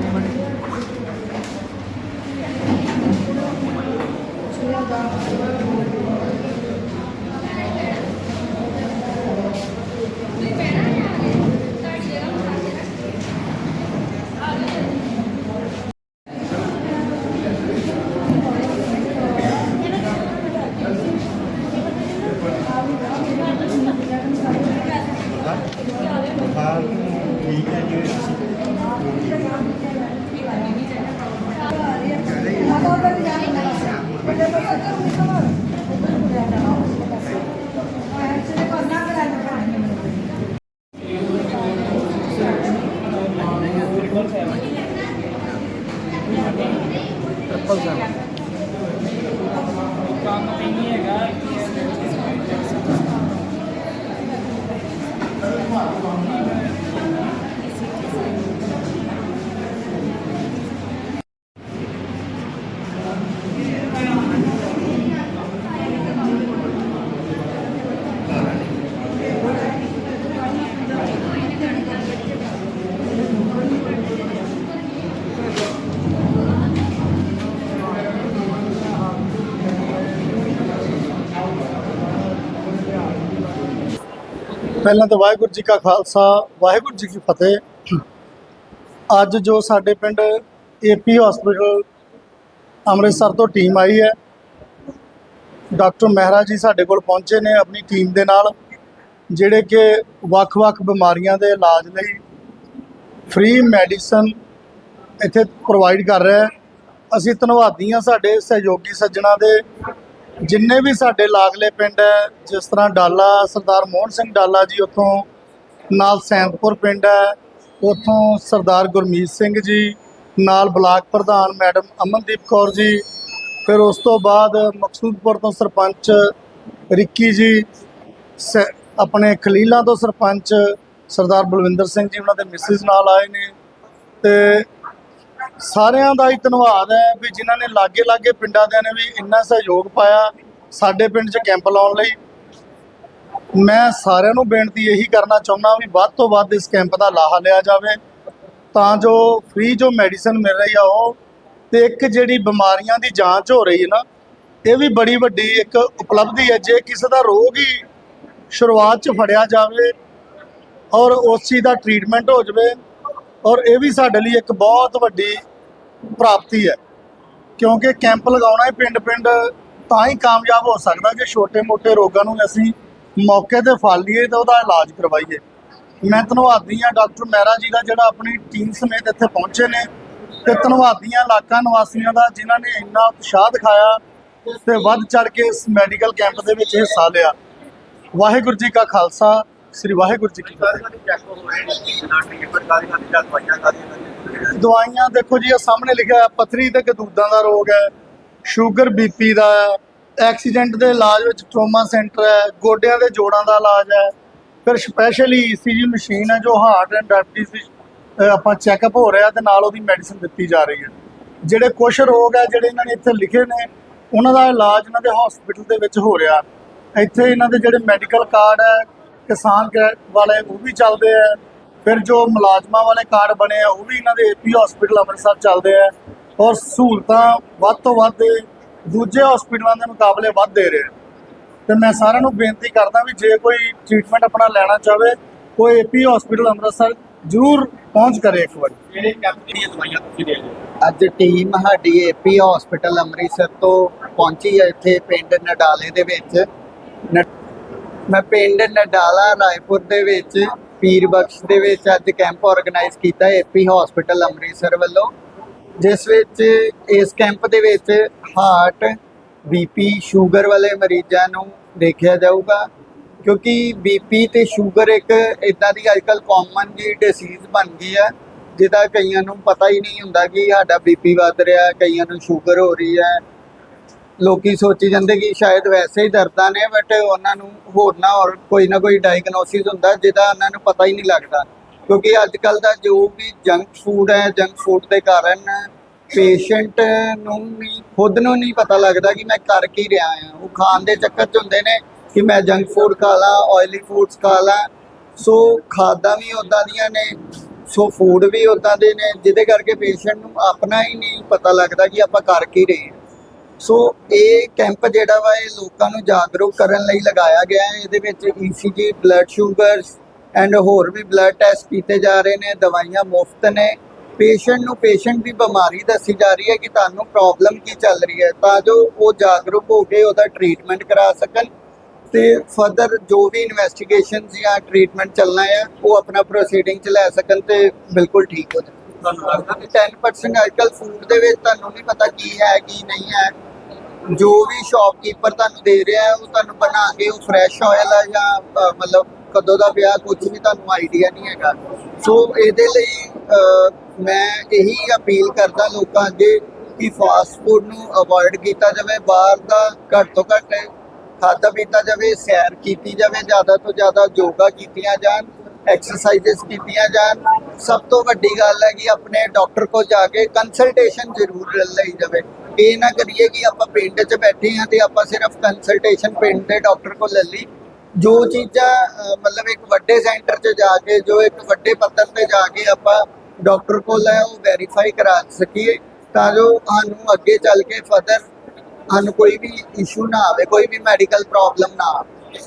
ਠੀਕ ਹੈ ਜੀ ਪਹਿਲਾਂ ਤਾਂ ਵਾਹਿਗੁਰੂ ਜੀ ਕਾ ਖਾਲਸਾ, ਵਾਹਿਗੁਰੂ ਜੀ ਕੀ ਫਤਿਹ। ਅੱਜ ਜੋ ਸਾਡੇ ਪਿੰਡ ਏਪੀ ਹਸਪੀਟਲ ਅੰਮ੍ਰਿਤਸਰ ਤੋਂ ਟੀਮ ਆਈ ਹੈ। ਡਾਕਟਰ ਮਹਿਰਾ ਜੀ ਸਾਡੇ ਕੋਲ ਪਹੁੰਚੇ ਨੇ ਆਪਣੀ ਟੀਮ ਦੇ ਨਾਲ, ਜਿਹੜੇ ਕਿ ਵੱਖ-ਵੱਖ ਬਿਮਾਰੀਆਂ ਦੇ ਇਲਾਜ ਲਈ ਫ੍ਰੀ ਮੈਡੀਸਨ ਇੱਥੇ ਪ੍ਰੋਵਾਈਡ ਕਰ ਰਿਹਾ ਹੈ ਅਸੀਂ ਧੰਨਵਾਦੀ ਹਾਂ ਸਾਡੇ ਸਹਿਯੋਗੀ ਸੱਜਣਾ ਦੇ ਜਿੰਨੇ ਵੀ ਸਾਡੇ ਲਾਗਲੇ ਪਿੰਡ ਹੈ, ਜਿਸ ਤਰ੍ਹਾਂ ਡਾਲਾ, ਸਰਦਾਰ ਮੋਹਨ ਸਿੰਘ ਡਾਲਾ ਜੀ ਉੱਥੋਂ, ਨਾਲ ਸੈਂਤਪੁਰ ਪਿੰਡ ਹੈ, ਉੱਥੋਂ ਸਰਦਾਰ ਗੁਰਮੀਤ ਸਿੰਘ ਜੀ, ਨਾਲ ਬਲਾਕ ਪ੍ਰਧਾਨ ਮੈਡਮ ਅਮਨਦੀਪ ਕੌਰ ਜੀ, ਫਿਰ ਉਸ ਤੋਂ ਬਾਅਦ ਮਕਸੂਦਪੁਰ ਤੋਂ ਸਰਪੰਚ ਰਿੱਕੀ ਜੀ, ਸ- ਆਪਣੇ ਖਲੀਲਾਂ ਤੋਂ ਸਰਪੰਚ ਸਰਦਾਰ ਬਲਵਿੰਦਰ ਸਿੰਘ ਜੀ, ਉਹਨਾਂ ਦੇ ਮਿਸਿਸ ਨਾਲ ਆਏ ਨੇ, ਤੇ ਸਾਰਿਆਂ ਦਾ ਹੀ ਧੰਨਵਾਦ ਹੈ ਵੀ ਜਿਨ੍ਹਾਂ ਨੇ ਲਾਗੇ ਲਾਗੇ ਪਿੰਡਾਂ ਦਿਆਂ ਨੇ ਵੀ ਇੰਨਾ ਸਹਿਯੋਗ ਪਾਇਆ ਸਾਡੇ ਪਿੰਡ 'ਚ ਕੈਂਪ ਲਾਉਣ ਲਈ। ਮੈਂ ਸਾਰਿਆਂ ਨੂੰ ਬੇਨਤੀ ਇਹੀ ਕਰਨਾ ਚਾਹੁੰਦਾ ਵੀ ਵੱਧ ਤੋਂ ਵੱਧ ਇਸ ਕੈਂਪ ਦਾ ਲਾਹਾ ਲਿਆ ਜਾਵੇ। ਤਾਂ ਜੋ ਫ੍ਰੀ ਜੋ ਮੈਡੀਸਨ ਮਿਲ ਰਹੀ ਆ ਉਹ ਤੇ ਇੱਕ ਜਿਹੜੀ ਬਿਮਾਰੀਆਂ ਦੀ ਜਾਂਚ ਹੋ ਰਹੀ ਹੈ ਨਾ, ਇਹ ਵੀ ਬੜੀ ਵੱਡੀ ਇੱਕ ਉਪਲਬਧੀ ਹੈ। ਜੇ ਕਿਸੇ ਦਾ ਰੋਗ ਹੀ ਸ਼ੁਰੂਆਤ 'ਚ ਫੜਿਆ ਜਾਵੇ ਔਰ ਉਸ ਚੀਜ਼ ਦਾ ਟ੍ਰੀਟਮੈਂਟ ਹੋ ਜਾਵੇ ਔਰ ਇਹ ਵੀ ਸਾਡੇ ਲਈ ਇੱਕ ਬਹੁਤ ਵੱਡੀ ਪ੍ਰਾਪਤੀ ਹੈ। ਕਿਉਂਕਿ ਕੈਂਪ ਲਗਾਉਣਾ ਹੈ ਪਿੰਡ ਪਿੰਡ ਤਾਂ ਹੀ ਕਾਮਯਾਬ ਹੋ ਸਕਦਾ ਜੇ ਛੋਟੇ-ਮੋਟੇ ਰੋਗਾਂ ਨੂੰ ਅਸੀਂ ਮੌਕੇ ਤੇ ਫੜ ਲਈਏ ਤਾਂ ਉਹਦਾ ਇਲਾਜ ਕਰਵਾਈਏ। ਮੈਂ ਧੰਨਵਾਦੀ ਹਾਂ ਡਾਕਟਰ ਮਹਿਰਾ ਜੀ ਦਾ ਜਿਹੜਾ ਆਪਣੀ ਟੀਮ ਸਮੇਤ ਇੱਥੇ ਪਹੁੰਚੇ ਨੇ ਤੇ ਧੰਨਵਾਦੀ ਹਾਂ ਇਲਾਕਾ ਨਿਵਾਸੀਆਂ ਦਾ ਜਿਨ੍ਹਾਂ ਨੇ ਇੰਨਾ ਉਤਸ਼ਾਹ ਦਿਖਾਇਆ ਤੇ ਵੱਧ ਚੜ ਕੇ ਇਸ ਮੈਡੀਕਲ ਕੈਂਪ ਦੇ ਵਿੱਚ ਹਿੱਸਾ ਲਿਆ। ਵਾਹਿਗੁਰੂ ਜੀ ਕਾ ਖਾਲਸਾ ਸ੍ਰੀ ਵਾਹਿਗੁਰੂ ਜੀ ਕੀ ਫਤਿਹ। ਦਵਾਈਆਂ ਦੇਖੋ ਜੀ ਆ ਸਾਹਮਣੇ ਲਿਖਿਆ ਹੈ ਪਥਰੀ ਤੇ ਕਦੂਦਾਂ ਦਾ ਰੋਗ ਹੈ, ਸ਼ੂਗਰ, ਬੀਪੀ ਦਾ ਹੈ, ਐਕਸੀਡੈਂਟ ਦੇ ਇਲਾਜ ਵਿੱਚ ਟਰੋਮਾ ਸੈਂਟਰ ਹੈ, ਗੋਡਿਆਂ ਦੇ ਜੋੜਾਂ ਦਾ ਇਲਾਜ ਹੈ, ਫਿਰ ਸਪੈਸ਼ਲੀ ਈਸੀਜੀ ਮਸ਼ੀਨ ਹੈ, ਜੋ ਹਾਰਟ ਐਂਡ ਡਾਇਬਟੀਜ਼ ਆਪਾਂ ਚੈੱਕਅਪ ਹੋ ਰਿਹਾ ਤੇ ਨਾਲ ਉਹਦੀ ਮੈਡੀਸਿਨ ਦਿੱਤੀ ਜਾ ਰਹੀ ਹੈ। ਜਿਹੜੇ ਕੁਝ ਰੋਗ ਹੈ, ਜਿਹੜੇ ਇਹਨਾਂ ਨੇ ਇੱਥੇ ਲਿਖੇ ਨੇ, ਉਹਨਾਂ ਦਾ ਇਲਾਜ ਇਹਨਾਂ ਦੇ ਹਸਪੀਟਲ ਦੇ ਵਿੱਚ ਹੋ ਰਿਹਾ। ਇੱਥੇ ਇਹਨਾਂ ਦੇ ਜਿਹੜੇ ਮੈਡੀਕਲ ਕਾਰਡ ਹੈ ਕਿਸਾਨ ਵਾਲੇ ਉਹ ਵੀ ਚੱਲਦੇ ਆ। ਫਿਰ ਜੋ ਮੁਲਾਜ਼ਮਾਂ ਵਾਲੇ ਕਾਰਡ ਬਣੇ ਆ ਉਹ ਵੀ ਇਹਨਾਂ ਦੇ ਏਪੀ ਹਸਪੀਟਲ ਅੰਮ੍ਰਿਤਸਰ ਚੱਲਦੇ ਆ। ਔਰ ਸਹੂਲਤਾਂ ਵੱਧ ਤੋਂ ਵੱਧ ਦੂਜੇ ਹਸਪੀਟਲਾਂ ਦੇ ਮੁਕਾਬਲੇ ਵੱਧ ਦੇ ਰਹੇ ਤੇ ਮੈਂ ਸਾਰਿਆਂ ਨੂੰ ਬੇਨਤੀ ਕਰਦਾ ਵੀ ਜੇ ਕੋਈ ਟ੍ਰੀਟਮੈਂਟ ਆਪਣਾ ਲੈਣਾ ਚਾਹਵੇ ਉਹ ਏਪੀ ਹਸਪੀਟਲ ਅੰਮ੍ਰਿਤਸਰ ਜ਼ਰੂਰ ਪਹੁੰਚ ਕਰੇ ਇੱਕ ਵਾਰੀ। ਜਿਹੜੇ ਕੈਂਪ ਦੀਆਂ ਦਵਾਈਆਂ ਤੁਸੀਂ ਦੇ ਅੱਜ ਟੀਮ ਸਾਡੀ ਏਪੀ ਹਸਪੀਟਲ ਅੰਮ੍ਰਿਤਸਰ ਤੋਂ ਪਹੁੰਚੀ ਹੈ ਇੱਥੇ ਪਿੰਡ ਨਡਾਲੇ ਦੇ ਵਿੱਚ। ਮੈਂ ਪਿੰਡ ਨਡਾਲਾ, ਰਾਏਪੁਰ ਦੇ ਵਿੱਚ ਪੀਰ ਬਖਸ਼ ਦੇ ਵਿੱਚ ਅੱਜ ਕੈਂਪ ਆਰਗੇਨਾਈਜ਼ ਕੀਤਾ ਏਪੀ ਹਸਪੀਟਲ ਅੰਮ੍ਰਿਤਸਰ ਵੱਲੋਂ, ਜਿਸ ਵਿੱਚ ਇਸ ਕੈਂਪ ਦੇ ਵਿੱਚ ਹਾਰਟ ਬੀਪੀ ਸ਼ੂਗਰ ਵਾਲੇ ਮਰੀਜ਼ਾਂ ਨੂੰ ਦੇਖਿਆ ਜਾਊਗਾ, ਕਿਉਂਕਿ ਬੀਪੀ ਤੇ ਸ਼ੂਗਰ ਇੱਕ ਇਦਾਂ ਦੀ ਅੱਜਕੱਲ ਕਾਮਨ ਜੀ ਡਿਸੀਜ਼ ਬਣ ਗਈ ਹੈ ਜਿਹਦਾ ਕਈਆਂ ਨੂੰ ਪਤਾ ਹੀ ਨਹੀਂ ਹੁੰਦਾ ਕਿ ਸਾਡਾ ਬੀਪੀ ਵੱਧ ਰਿਹਾ, ਕਈਆਂ ਨੂੰ ਸ਼ੂਗਰ ਹੋ ਰਹੀ ਹੈ ਲੋਕੀ ਸੋਚੀ ਜਾਂਦੇ ਕਿ ਸ਼ਾਇਦ ਵੈਸੇ ਹੀ ਦਰਦਾਂ ਨੇ ਬਟ ਉਹਨਾਂ ਨੂੰ ਹੋਰ ਨਾ ਹੋਰ ਕੋਈ ਨਾ ਕੋਈ ਡਾਇਗਨੋਸਿਸ ਹੁੰਦਾ ਜਿਹਦਾ ਉਹਨਾਂ ਨੂੰ ਪਤਾ ਹੀ ਨਹੀਂ ਲੱਗਦਾ। ਕਿਉਂਕਿ ਅੱਜ ਕੱਲ ਦਾ ਜੋ ਵੀ ਜੰਕ ਫੂਡ ਹੈ ਜੰਕ ਫੂਡ ਦੇ ਕਾਰਨ ਪੇਸ਼ੈਂਟ ਨੂੰ ਵੀ ਖੁਦ ਨੂੰ ਨਹੀਂ ਪਤਾ ਲੱਗਦਾ ਕਿ ਮੈਂ ਕਰ ਕੀ ਰਿਹਾ ਹਾਂ। ਉਹ ਖਾਣ ਦੇ ਚੱਕਰ 'ਚ ਹੁੰਦੇ ਨੇ ਕਿ ਮੈਂ ਜੰਕ ਫੂਡ ਖਾ ਲਾਂ ਆਇਲੀ ਫੂਡਸ ਖਾ ਲਾਂ। ਸੋ ਖਾਦਾਂ ਵੀ ਉਦਾਂ ਦੀਆਂ ਨੇ, ਸੋ ਫੂਡ ਵੀ ਉਦਾਂ ਦੇ ਨੇ, ਜਿਹਦੇ ਕਰਕੇ ਪੇਸ਼ੈਂਟ ਨੂੰ ਆਪਣਾ ਹੀ ਨਹੀਂ ਪਤਾ ਲੱਗਦਾ ਕਿ ਆਪਾਂ ਕਰ ਕੀ ਰਹੇ ਹਾਂ। ਸੋ ਇਹ ਕੈਂਪ ਜਿਹੜਾ ਵਾ ਇਹ ਲੋਕਾਂ ਨੂੰ ਜਾਗਰੂਕ ਕਰਨ ਲਈ ਲਗਾਇਆ ਗਿਆ ਹੈ। ਇਹਦੇ ਵਿੱਚ ECG ਬਲੱਡ ਸ਼ੂਗਰਸ ਐਂਡ ਹੋਰ ਵੀ ਬਲੱਡ ਟੈਸਟ ਕੀਤੇ ਜਾ ਰਹੇ ਨੇ ਦਵਾਈਆਂ ਮੁਫਤ ਨੇ। ਪੇਸ਼ੈਂਟ ਨੂੰ ਪੇਸ਼ੈਂਟ ਦੀ ਬਿਮਾਰੀ ਦੱਸੀ ਜਾ ਰਹੀ ਹੈ ਕਿ ਤੁਹਾਨੂੰ ਪ੍ਰੋਬਲਮ ਕੀ ਚੱਲ ਰਹੀ ਹੈ। ਤਾਂ ਜੋ ਉਹ ਜਾਗਰੂਕ ਹੋ ਕੇ ਉਹਦਾ ਟ੍ਰੀਟਮੈਂਟ ਕਰਾ ਸਕਣ ਤੇ ਫਰਦਰ ਜੋ ਵੀ ਇਨਵੈਸਟੀਗੇਸ਼ਨਸ ਜਾਂ ਟ੍ਰੀਟਮੈਂਟ ਚੱਲਣਾ ਹੈ ਉਹ ਆਪਣਾ ਪ੍ਰੋਸੀਡਿੰਗ ਚ ਲੈ ਸਕਣ ਤੇ ਬਿਲਕੁਲ ਠੀਕ ਹੋ ਜਾਣ। ਤੁਹਾਨੂੰ ਲੱਗਦਾ ਕਿ 10% ਅੱਜਕੱਲ ਫੂਡ ਦੇ ਵਿੱਚ ਤੁਹਾਨੂੰ ਨਹੀਂ ਪਤਾ ਕੀ ਹੈ ਕੀ ਨਹੀਂ ਹੈ। ਜੋ ਵੀ ਸ਼ਾਪਕੀਪਰ ਤੁਹਾਨੂੰ ਦੇ ਰਿਹਾ ਹੈ ਉਹ ਤੁਹਾਨੂੰ ਬਣਾ ਕੇ ਉਹ ਫਰੈਸ਼ ਆਇਲ ਹੈ ਜਾਂ ਅ, ਮਤਲਬ ਕਦੋਂ ਦਾ ਪਿਆ ਕੁਝ ਵੀ ਤੁਹਾਨੂੰ ਆਈਡੀਆ ਨਹੀਂ ਹੈਗਾ। ਸੋ ਇਹਦੇ ਲਈ ਅ, ਮੈਂ ਇਹੀ ਅਪੀਲ ਕਰਦਾ ਲੋਕਾਂ ਅੱਗੇ ਕਿ ਫਾਸਟ ਫੂਡ ਨੂੰ ਅਵੋਇਡ ਕੀਤਾ ਜਾਵੇ ਬਾਹਰ ਦਾ ਘੱਟ ਤੋਂ ਘੱਟ ਖਾਧਾ ਪੀਤਾ ਜਾਵੇ ਸੈਰ ਕੀਤੀ ਜਾਵੇ ਜ਼ਿਆਦਾ ਤੋਂ ਜ਼ਿਆਦਾ ਯੋਗਾ ਕੀਤੀਆਂ ਜਾਣ ਐਕਸਰਸਾਈਜ਼ਸ ਕੀਤੀਆਂ ਜਾਣ। ਸਭ ਤੋਂ ਵੱਡੀ ਗੱਲ ਹੈ ਕਿ ਆਪਣੇ ਡਾਕਟਰ ਕੋਲ ਜਾ ਕੇ ਕੰਸਲਟੇਸ਼ਨ ਜ਼ਰੂਰ ਲਈ ਜਾਵੇ। ਇਹ ਨਾ ਕਰੀਏ ਕਿ ਆਪਾਂ ਪਿੰਡ 'ਚ ਬੈਠੇ ਹਾਂ ਤੇ ਆਪਾਂ ਸਿਰਫ ਕੰਸਲਟੇਸ਼ਨ ਪਿੰਡ ਦੇ ਡਾਕਟਰ ਕੋਲ ਲੈ ਲਈ। ਜੋ ਚੀਜ਼ਾਂ ਮਤਲਬ ਇੱਕ ਵੱਡੇ ਸੈਂਟਰ 'ਚ ਜਾ ਕੇ, ਜੋ ਇੱਕ ਵੱਡੇ ਪੱਧਰ ਤੇ ਜਾ ਕੇ ਆਪਾਂ ਡਾਕਟਰ ਕੋਲ ਹੈ, ਉਹ ਵੈਰੀਫਾਈ ਕਰਾ ਸਕੀਏ ਤਾਂ ਜੋ ਸਾਨੂੰ ਅੱਗੇ ਚੱਲ ਕੇ ਫਰਦਰ ਸਾਨੂੰ ਕੋਈ ਵੀ ਇਸ਼ੂ ਨਾ ਆਵੇ, ਕੋਈ ਵੀ ਮੈਡੀਕਲ ਪ੍ਰੋਬਲਮ ਨਾ ਆਵੇ।